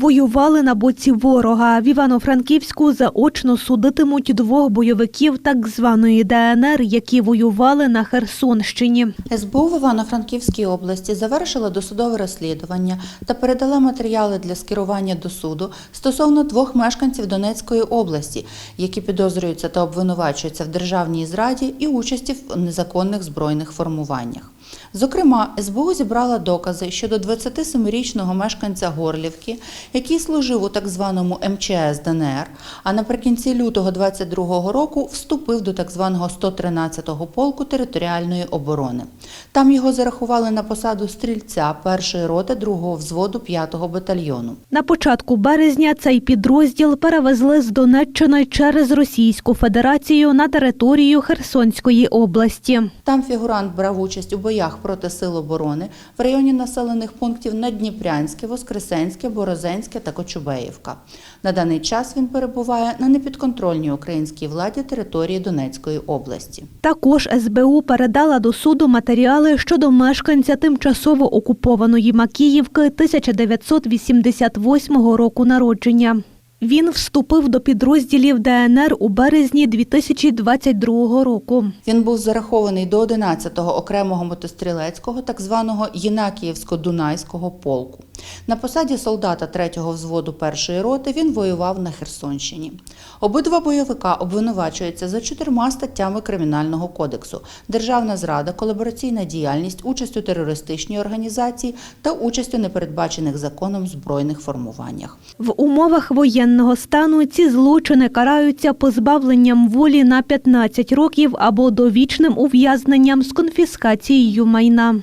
Воювали на боці ворога. В Івано-Франківську заочно судитимуть двох бойовиків так званої ДНР, які воювали на Херсонщині. СБУ в Івано-Франківській області завершила досудове розслідування та передала матеріали для скерування до суду стосовно двох мешканців Донецької області, які підозрюються та обвинувачуються в державній зраді і участі в незаконних збройних формуваннях. Зокрема, СБУ зібрала докази щодо 27-річного мешканця Горлівки, який служив у так званому МЧС ДНР, а наприкінці лютого 22-го року вступив до так званого 113-го полку територіальної оборони. Там його зарахували на посаду стрільця першої роти 2-го взводу 5-го батальйону. На початку березня цей підрозділ перевезли з Донеччини через Російську Федерацію на територію Херсонської області. Там фігурант брав участь у боях проти сил оборони в районі населених пунктів Надніпрянське, Воскресенське, Борозенське та Кочубеївка. На даний час він перебуває на непідконтрольній українській владі території Донецької області. Також СБУ передала до суду матеріали щодо мешканця тимчасово окупованої Макіївки 1988 року народження. Він вступив до підрозділів ДНР у березні 2022 року. Він був зарахований до 11-го окремого мотострілецького, так званого Єнакіївсько-Дунайського полку. На посаді солдата 3-го взводу першої роти він воював на Херсонщині. Обидва бойовика обвинувачуються за чотирма статтями Кримінального кодексу: державна зрада, колабораційна діяльність, участь у терористичній організації та участь у непередбачених законом збройних формуваннях. В умовах воєнного стану ці злочини караються позбавленням волі на 15 років або довічним ув'язненням з конфіскацією майна.